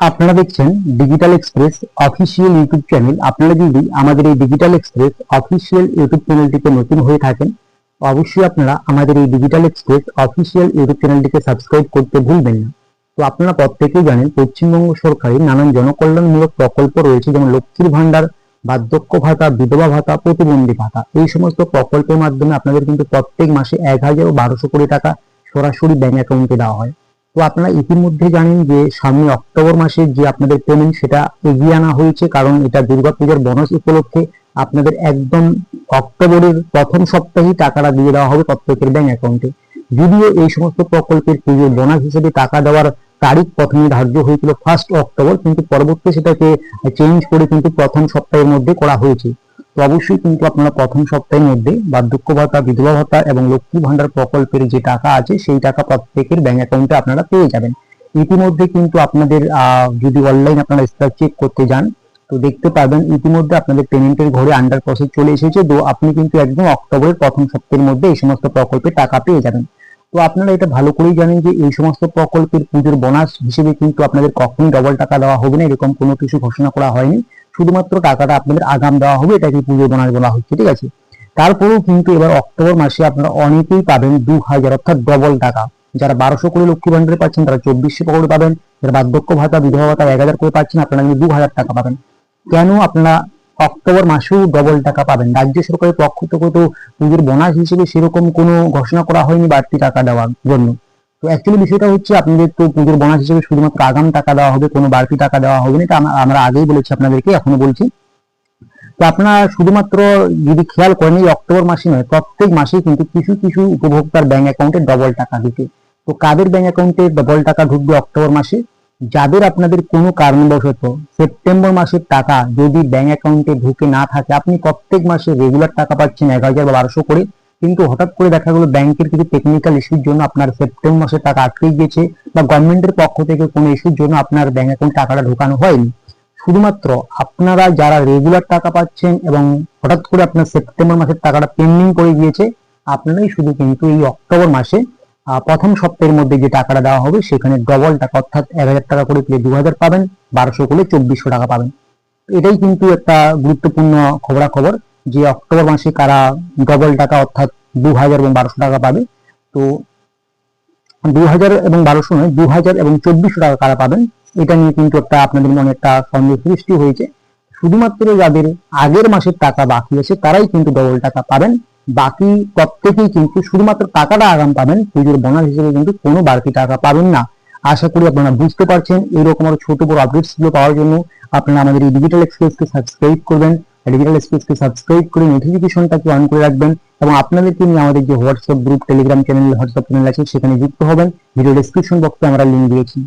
আপনারা দেখছেন digital express official YouTube channel আপনারা যদি আমাদের এই ডিজিটাল এক্সপ্রেস অফিসিয়াল ইউটিউব চ্যানেলটিতে নতুন হয়ে থাকেন, অবশ্যই আপনারা আমাদের এই ডিজিটাল এক্সপ্রেস অফিসিয়াল ইউটিউব চ্যানেলটিকে সাবস্ক্রাইব করতে ভুলবেন না। তো আপনারা প্রত্যেকেই জানেন, পশ্চিমবঙ্গ সরকারের নানান জনকল্যাণমূলক প্রকল্প রয়েছে, যেমন লক্ষ্মীর ভাণ্ডার, বার্ধক্য ভাতা, বিধবা ভাতা, প্রতিবন্ধী ভাতা। এই সমস্ত প্রকল্পের মাধ্যমে আপনাদের কিন্তু প্রত্যেক মাসে এক হাজার বারোশো কোটি টাকা সরাসরি ব্যাংক অ্যাকাউন্টে দেওয়া হয়। তো আপনারা ইতিমধ্যে জানেন যে সামনে অক্টোবর মাসে যে আপনাদের পেমেন্ট সেটা এগিয়ে আনা হয়েছে, কারণ এটা দুর্গাপূজার বোনাস উপলক্ষে আপনাদের একদম অক্টোবরের প্রথম সপ্তাহেই টাকাটা দিয়ে দেওয়া হবে প্রত্যেকের ব্যাংক অ্যাকাউন্টে যদিও এই সমস্ত প্রকল্পের পুজোর বোনাস হিসেবে টাকা দেওয়ার তারিখ প্রথমে ধার্য হয়েছিল ফার্স্ট অক্টোবর, কিন্তু পরবর্তী সেটাকে চেঞ্জ করে কিন্তু প্রথম সপ্তাহের মধ্যে করা হয়েছে। তো অবশ্যই কিন্তু আপনারা প্রথম সপ্তাহের মধ্যে বার্ধক্য ভাতা, বিধবা ভাতা এবং লক্ষ্মী ভান্ডার প্রকল্পের যে টাকা আছে, সেই টাকা প্রত্যেকের ব্যাংক অ্যাকাউন্টে আপনারা পেয়ে যাবেন। ইতিমধ্যে কিন্তু আপনাদের যদি অনলাইন আপনারা স্টার চেক করতে যান, তো দেখতে পাবেন ইতিমধ্যে আপনাদের পেমেন্টের ঘরে আন্ডার প্রসেস চলে এসেছে। তো আপনি কিন্তু একদম অক্টোবরের প্রথম সপ্তাহের মধ্যে এই সমস্ত প্রকল্পের টাকা পেয়ে যাবেন। তো আপনারা এটা ভালো করেই জানেন যে এই সমস্ত প্রকল্পের পুজোর বোনাস হিসেবে কিন্তু আপনাদের কখনোই ডবল টাকা দেওয়া হবে না, এরকম কোনো কিছু ঘোষণা করা হয়নি। শুধুমাত্র টাকাটা আপনাদের আগাম দেওয়া হবে, এটাকে পুজো বোনাস বলা হচ্ছে, ঠিক আছে? তারপরেও কিন্তু এবার অক্টোবর মাসে আপনারা অনেকেই পাবেন দু হাজার অর্থাৎ ডবল টাকা। যারা বারোশো করে লক্ষ্মী ভান্ডারে পাচ্ছেন, তারা চব্বিশশো করে পাবেন। যারা বার্ধক্য ভাতা, বিধবা ভাতা এক হাজার করে পাচ্ছেন, আপনারা কিন্তু দু হাজার টাকা পাবেন। কেন আপনারা অক্টোবর মাসেও ডবল টাকা পাবেন? রাজ্য সরকারের পক্ষ থেকে তো পুজোর বোনাস হিসেবে সেরকম কোনো ঘোষণা করা হয়নি বাড়তি টাকা দেওয়ার জন্য। তো অ্যাকচুয়ালি বিষয়টা হচ্ছে আপনাদের তো পুজোর বোনাস হিসেবে শুধুমাত্র আগাম টাকা দেওয়া হবে, কোনো বাড়তি টাকা দেওয়া হবে না আমরা- আগেই বলেছি আপনাদেরকে, এখনও বলছি। তো আপনারা শুধুমাত্র যদি খেয়াল করেন, এই অক্টোবর মাসে নয়, প্রত্যেক মাসেই কিন্তু কিছু কিছু উপভোক্তার ব্যাংক অ্যাকাউন্টে ডবল টাকা ঢুকে। তো কাদের ব্যাংক অ্যাকাউন্টে ডবল টাকা ঢুকবে অক্টোবর মাসে? যাদের আপনাদের কোনো কারণবশত সেপ্টেম্বর মাসের টাকা যদি ব্যাংক অ্যাকাউন্টে ঢুকে না থাকে, আপনি প্রত্যেক মাসে রেগুলার টাকা পাচ্ছেন এক হাজার বা বারোশো করে। কিন্তু হঠাৎ করে দেখা গেলো ব্যাংকের কিছু টেকনিক্যাল ইস্যুর জন্য আপনার সেপ্টেম্বর মাসের টাকা আটকে গিয়েছে বা গভর্নমেন্টের পক্ষ থেকে কোনো ইস্যুর জন্য আপনার ব্যাংক অ্যাকাউন্ট টাকাটা ঢোকানো হয়নি। শুধুমাত্র আপনারা যারা রেগুলার টাকা পাচ্ছেন এবং হঠাৎ করে আপনার সেপ্টেম্বর মাসের টাকাটা পেন্ডিং করে গিয়েছে, আপনারাই শুধু কিন্তু এই অক্টোবর মাসে প্রথম সপ্তাহের মধ্যে যে টাকাটা দেওয়া হবে, সেখানে ডবল টাকা, অর্থাৎ এক হাজার টাকা করে পেলে দু হাজার পাবেন, বারোশো করে চব্বিশশো টাকা পাবেন। এটাই কিন্তু একটা গুরুত্বপূর্ণ খবরাখবর যে অক্টোবর মাসে কারা ডবল টাকা, অর্থাৎ দু হাজার এবং বারোশো টাকা পাবে। তো দু হাজার এবং বারোশো নয় দু হাজার এবং চব্বিশশো টাকা কারা পাবেন? এটা নিয়ে কিন্তু একটা আপনাদের মনে একটা সন্দেহ সৃষ্টি হয়েছে। শুধুমাত্র যাদের আগের মাসের টাকা বাকি আছে, তারাই কিন্তু ডবল টাকা পাবেন। বাকি প্রত্যেকেই কিন্তু শুধুমাত্র টাকাটা আগাম পাবেন, পুজোর বোনাস হিসেবে কিন্তু কোনো বাড়তি টাকা পাবেন না। আশা করি আপনারা বুঝতে পারছেন, এরকম আরও ছোট বড় আপডেটসগুলো পাওয়ার জন্য আপনারা আমাদের এই ডিজিটাল এক্সপ্রেসকে সাবস্ক্রাইব করবেন। ডিজিটাল স্পেসকে সাবস্ক্রাইব করে নোটিফিকেশনটাকে অন করে রাখবেন এবং আপনাদেরকে নিয়ে আমাদের যে WhatsApp group Telegram channel WhatsApp channel আছে, সেখানে যুক্ত হবেন। ভিডিও ডেসক্রিপশন বক্সে আমরা লিঙ্ক দিয়েছি।